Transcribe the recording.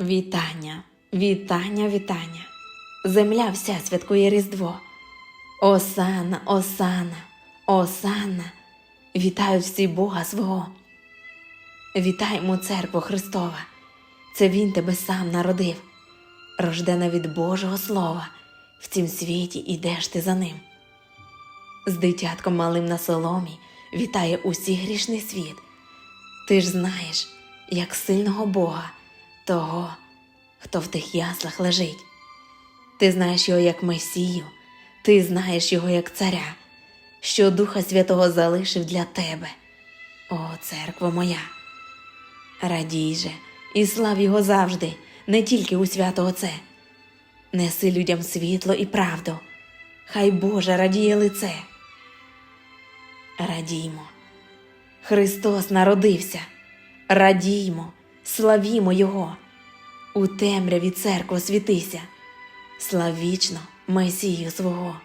Вітання, вітання, вітання. Земля вся святкує Різдво. Осана, осана, осана. Вітають всі Бога свого. Вітаємо церкву Христова. Це Він тебе сам народив. Рождена від Божого Слова. В цім світі ідеш ти за ним. З дитятком малим на соломі вітає усі грішний світ. Ти ж знаєш, як сильного Бога, того, хто в тих яслах лежить. Ти знаєш його як Месію, ти знаєш його як царя, що Духа Святого залишив для тебе. О, церкво моя! Радій же і слав його завжди, не тільки у свято Оце. Неси людям світло і правду, хай Боже радіє лице. Радіймо. Христос народився. Радіймо, славімо Його. У темряві церква світися. Славічно Месію свого.